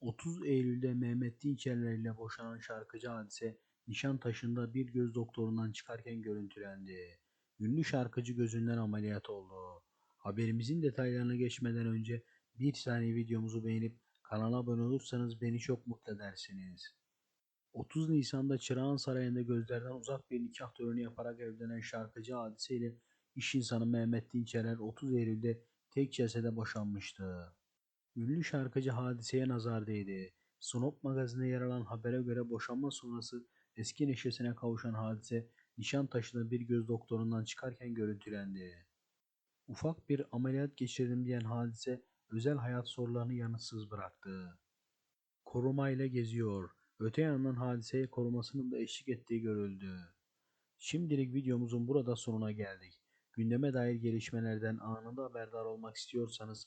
30 Eylül'de Mehmet Dinçerler ile boşanan şarkıcı Hadise, Nişantaşı'nda bir göz doktorundan çıkarken görüntülendi. Ünlü şarkıcı gözünden ameliyat oldu. Haberimizin detaylarına geçmeden önce bir saniye videomuzu beğenip kanala abone olursanız beni çok mutlu edersiniz. 30 Nisan'da Çırağan Sarayı'nda gözlerden uzak bir nikah töreni yaparak evlenen şarkıcı Hadise ile iş insanı Mehmet Dinçerer 30 Eylül'de tek celsede boşanmıştı. Ünlü şarkıcı hadiseye nazar değdi. Snop magazinde yer alan habere göre boşanma sonrası eski neşesine kavuşan hadise Nişantaşı'nda bir göz doktorundan çıkarken görüntülendi. Ufak bir ameliyat geçirdim diyen hadise özel hayat sorularını yanıtsız bıraktı. Korumayla geziyor. Öte yandan hadiseye korumasının da eşlik ettiği görüldü. Şimdilik videomuzun burada sonuna geldik. Gündeme dair gelişmelerden anında haberdar olmak istiyorsanız